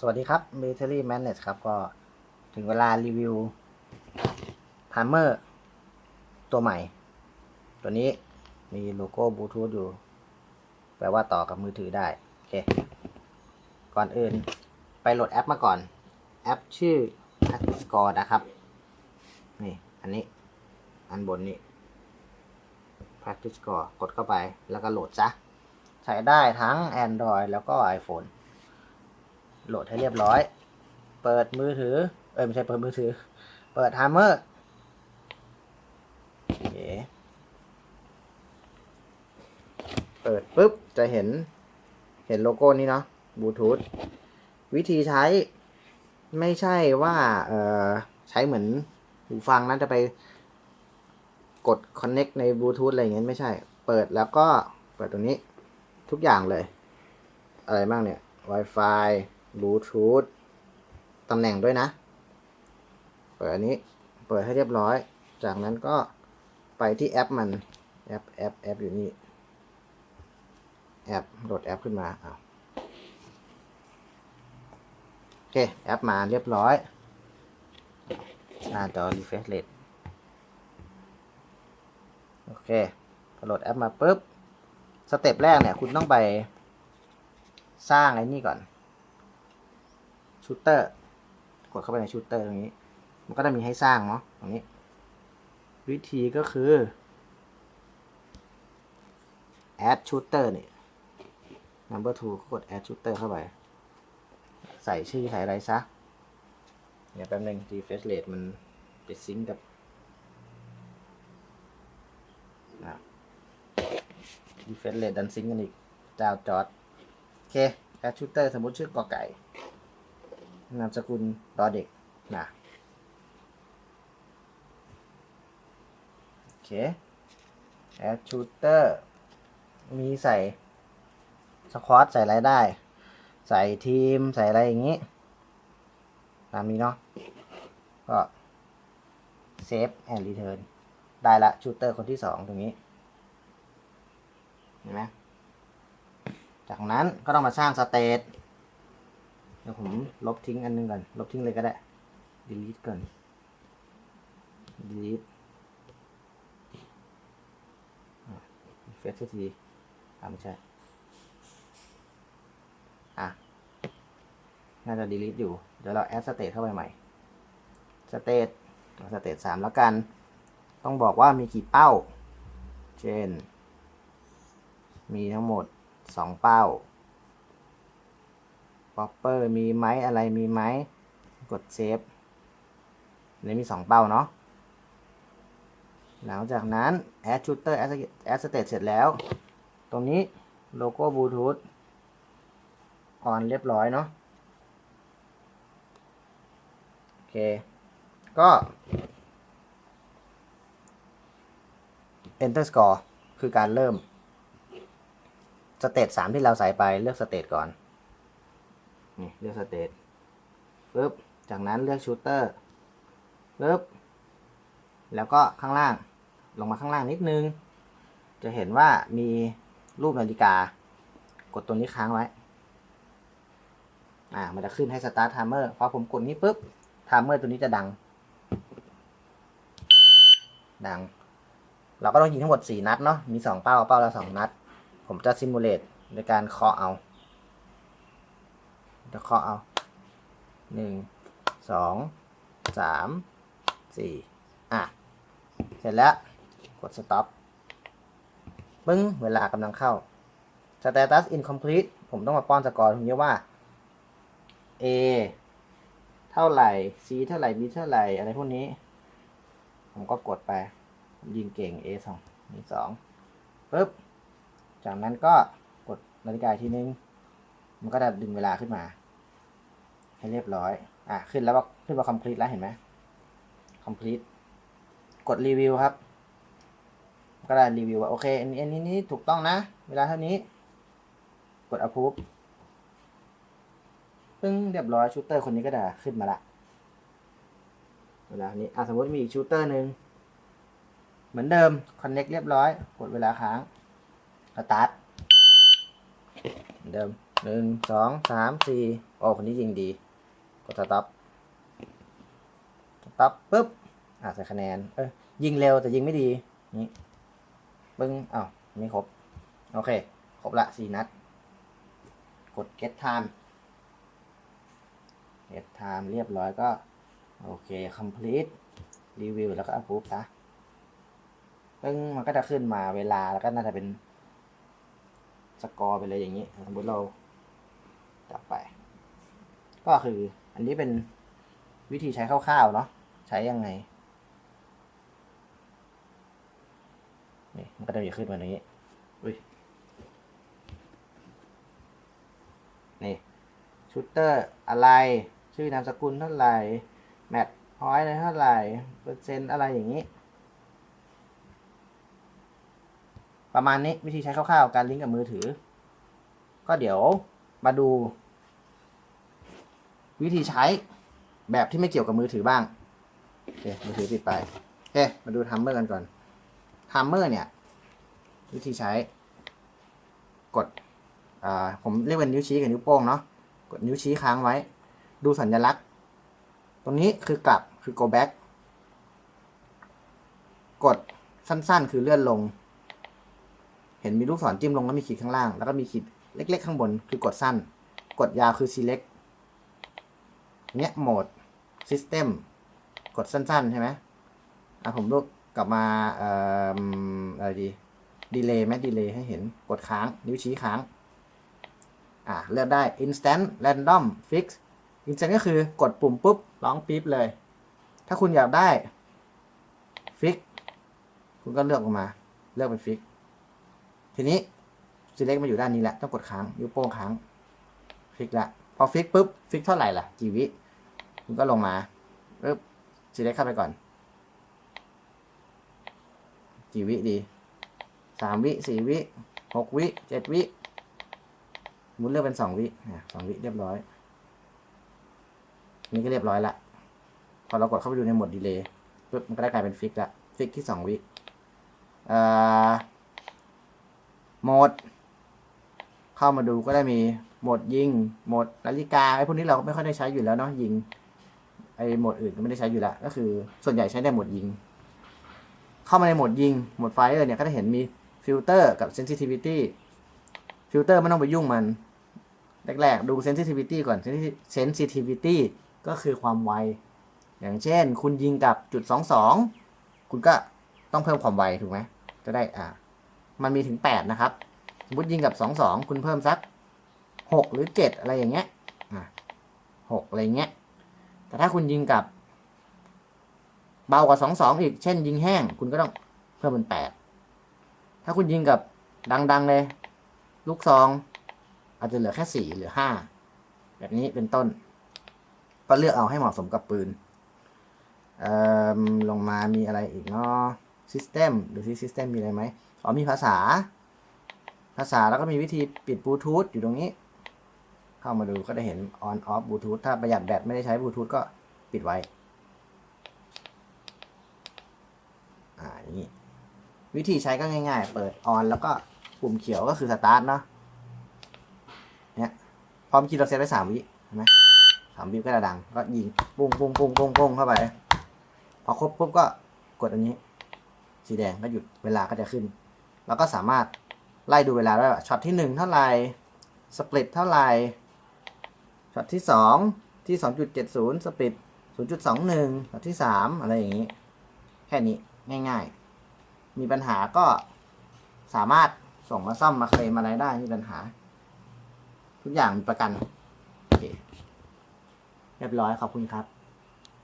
สวัสดีครับ Military Manage ครับ ก็ถึงเวลารีวิว Timer ตัวใหม่ ตัวนี้มีโลโก้บลูทูธอยู่ แปลว่าต่อกับมือถือได้ โอเค ก่อนอื่นไปโหลดแอปมาก่อน แอปชื่อ Score นะครับ นี่ อันนี้ อันบนนี้ Practice Score กดเข้าไปแล้วก็โหลดซะ ใช้ได้ทั้ง Android แล้วก็ iPhone โหลดให้เรียบร้อย เปิดมือถือ เอ้ยไม่ใช่เปิดมือถือ เปิด Timer โอเคเปิดปุ๊บ จะเห็น เห็นโลโก้นี้เนาะบลูทูธวิธีใช้ไม่ใช่ว่าเออใช้เหมือนหูฟังนะจะไปกด connect ในบลูทูธอะไรอย่างเงี้ยไม่ใช่ เปิดแล้วก็เปิดตรงนี้ทุกอย่างเลย อะไรบ้างเนี่ย Wi-Fi บลูทูธตำแหน่งด้วยนะ เปิดอันนี้ เปิดให้เรียบร้อย จากนั้นก็ไปที่แอปมัน แอปแอปแอปอยู่นี่ แอปโหลดแอปขึ้นมาอ้าวโอเค แอปมาเรียบร้อย หน้าจอ refresh rate โอเคโหลดแอปมาปุ๊บ สเต็ปแรกเนี่ย คุณต้องไปสร้างไอ้นี่ก่อน ชูเตอร์กดเข้าไปในชูเตอร์ตรงนี้ มันก็จะมีให้สร้างเนาะตรงนี้ วิธีก็คือ add shooter นี่ number two ก็กด add shooter เข้าไป ใส่ชื่อใส่อะไรซะเดี๋ยวแป๊บนึง refresh rate มันไปซิงกับอะ refresh rate ดันซิงกันอีกเจ้าจอด โอเค add shooter สมมติชื่อกอไก่ นามสกุลดอเด็กนะโอเค add shooter มีใส่สควอตใส่อะไรได้ ใส่ทีมใส่อะไรอย่างนี้ ตามนี้เนาะก็ save and return ได้ละชูเตอร์คนที่สองตรงนี้ เห็นไหมจากนั้นก็ต้องมาสร้างสเตต เดี๋ยวผมลบทิ้งอันนึงก่อน ลบทิ้งเลยก็ได้ delete ก่อน delete เฟซทีอ่าไม่ใช่ อะ น่าจะ delete อยู่ เดี๋ยวเรา add state เข้าไปใหม่ state เอา state 3แล้วกัน ต้องบอกว่ามีกี่เป้า เช่น มีทั้งหมด 2 เป้า ป๊อปเปอร์มีไหมอะไรมีไหมกดเซฟนนี้มี2เป้าเนาะหลังจากนั้น add shooter add state เสร็จแล้ว ตรงนี้โลโก้บลูทูธออนเรียบร้อยเนาะโอเค ก็ enter score คือการเริ่ม สเตตสามที่เราใส่ไปเลือกสเตตก่อน นี่เลือกสเตตปึ๊บจากนั้นเลือกชูเตอร์ปึ๊บแล้วก็ข้างล่างลงมาข้างล่างนิดนึง จะเห็นว่ามีรูปนาฬิกา กดตัวนี้ค้างไว้ อ่า มันจะขึ้นให้ start timer พอผมกดนี้ปุ๊บ timer ตัวนี้จะดัง ดัง เราก็ต้องยิงทั้งหมด 4 นัดเนาะ มี 2 เป้า เป้าละ2นัด ผมจะซิมูเลตในการเคาะเอา จะเคาะเอาหนึ่งสองสามสี่อะ เสร็จแล้ว กด stop ปึ้ง เวลากำลังเข้า status incomplete ผมต้องมาป้อนสกอร์ตรงนี้ว่า A เท่าไหร่ C เท่าไหร่ B เท่าไหร่ อะไรพวกนี้ ผมก็กดไป ผมยิงเก่ง A สองนี่สองปึ๊บ จากนั้นก็กดนาฬิกาทีนึง มันก็จะดึงเวลาขึ้นมา ให้เรียบร้อย อะขึ้นแล้วว่าขึ้นว่า complete แล้วเห็นไหม complete กดรีวิวครับ ก็ได้รีวิวว่าโอเคอันนี้อันนี้นี่ถูกต้องนะ เวลาเท่านี้ กด approve ปึ้งเรียบร้อยชูเตอร์คนนี้ก็จะขึ้นมาละเวลานี้อะสมมติมีอีกชูเตอร์หนึ่งเหมือนเดิม connect เรียบร้อย กดเวลาค้างสตาร์ทเหมือนเดิมหนึ่งสองสามสี่โอ้คนนี้ยิงดี กดสต็อปสต็อปปุ๊บอะใส่คะแนนเอ้ยยิงเร็วแต่ยิงไม่ดีนี่ปึ้งอ้าวไม่ครบ โอเค ครบละสี่นัด กด get time get time เรียบร้อยก็ โอเค complete review แล้วก็ approve ซะปึ้งมันก็จะขึ้นมาเวลาแล้วก็น่าจะเป็นสกอร์ไปเลยอย่างนี้ สมมติเราจับไป ก็คือ อันนี้เป็นวิธีใช้คร่าวๆเนาะใช้ยังไงนี่มันก็จะมีขึ้นมาอย่างนี้อุ้ยนี่ชูเตอร์อะไร ชื่อนามสกุลเท่าไหร่ แมทพอยต์เท่าไหร่ เปอร์เซ็นต์อะไรอย่างนี้ ประมาณนี้วิธีใช้คร่าวๆ การลิงก์กับมือถือ ก็เดี๋ยวมาดู วิธีใช้แบบที่ไม่เกี่ยวกับมือถือบ้างโอเคมือถือปิดไปโอเคมาดูทัมเมอร์กันก่อนทัมเมอร์เนี่ย วิธีใช้ กดอ่าผมเรียกเป็นนิ้วชี้กับนิ้วโป้งเนาะกดนิ้วชี้ค้างไว้ ดูสัญลักษณ์ ตรงนี้คือกลับคือ go back กดสั้นๆ คือเลื่อนลง เห็นมีลูกศรจิ้มลงแล้วมีขีดข้างล่าง แล้วก็มีขีดเล็ก ๆ ข้างบนคือกดสั้น กดยาวคือ select เนี้ยโหมด system กดสั้น ๆ ใช่ไหมอะผมลูกกลับมาเอ่ออะไรดี delay ไหม delay ให้เห็นกดค้าง นิ้วชี้ค้าง อะเลือกได้ instant random fix instant ก็คือกดปุ่มปุ๊บ ร้องปี๊บเลย ถ้าคุณอยากได้ fix คุณก็เลือกออกมา เลือกเป็น fix ทีนี้ select มาอยู่ด้านนี้แหละ ต้องกดค้างนิ้วโป้งค้างฟิกละ พอฟิกปุ๊บฟิกเท่าไหร่ล่ะ กี่วิ คุณก็ลงมาปุ๊บ select เข้าไปก่อน กี่วิดีสามวิสี่วิหกวิเจ็ดวิมุนเลือกเป็นสองวิสองวิเรียบร้อย นี่ก็เรียบร้อยละ พอเรากดเข้าไปดูในโหมดดีเลย์ปุ๊บมันก็ได้กลายเป็นฟิกละฟิกที่สองวิโหมด เข้ามาดูก็ได้มีโหมดยิงโหมดนาฬิกาไอ้พวกนี้เราก็ไม่ค่อยได้ใช้อยู่แล้วเนาะยิง ไอ้โหมดอื่นก็ไม่ได้ใช้อยู่แล้วก็คือ ส่วนใหญ่ใช้ในโหมดยิง เข้ามาในโหมดยิงโหมดไฟเออร์เนี่ยก็จะเห็นมีฟิลเตอร์กับเซนซิทิวิตี้ฟิลเตอร์ไม่ต้องไปยุ่งมันแรกๆ ดูเซนซิทิวิตี้ก่อนเซนซิทิวิตี้ก็คือความไว อย่างเช่น คุณยิงกับจุดสองสองคุณก็ต้องเพิ่มความไวถูกไหมจะได้อ่ามันมีถึงแปดนะครับ สมมติยิงกับสองสองคุณเพิ่มสักหกหรือเจ็ดอะไรอย่างเงี้ยอะหกอะไรเงี้ย แต่ถ้าคุณยิงกับ เบากว่าสองสองอีก เช่น ยิงแห้ง คุณก็ต้องเพิ่มเป็นแปดถ้าคุณยิงกับดังๆเลย ลูกซอง อาจจะเหลือแค่สี่หรือห้าแบบนี้เป็นต้น ก็เลือกเอาให้เหมาะสมกับปืนลงมามีอะไรอีกเนาะ System หรือที่ System มีอะไรไหมอ๋อมีภาษา ภาษาแล้วก็มีวิธีปิดบลูทูธอยู่ตรงนี้ เข้ามาดูก็ได้เห็น on off บลูทูธถ้าประหยัดแบตไม่ได้ใช้บลูทูธก็ปิดไว้ อ่านี้วิธีใช้ก็ง่าย ๆ เปิด on แล้วก็ปุ่มเขียวก็คือ start เนาะเนี่ยพร้อมคิดเราเซตไว้สามวิเห็นไหมสามวิก็จะดัง ก็ยิงปุ้งปุ้งปุ้งปุ้งปุ้งเข้าไป พอครบปุ๊บก็กดอันนี้ สีแดงก็หยุดเวลาก็จะขึ้น แล้วก็สามารถไล่ดูเวลาได้ว่าช็อตที่หนึ่งเท่าไหร่สปลิตเท่าไหร่ ช็อตที่สองที่สองจุดเจ็ดศูนย์สปลิตศูนย์จุดสองหนึ่งช็อตที่สามอะไรอย่างนี้ แค่นี้ง่ายๆ มีปัญหาก็สามารถส่งมาซ่อมมาเคลมอะไรได้ไม่มีปัญหา ทุกอย่างมีประกัน โอเค เรียบร้อยขอบคุณครับ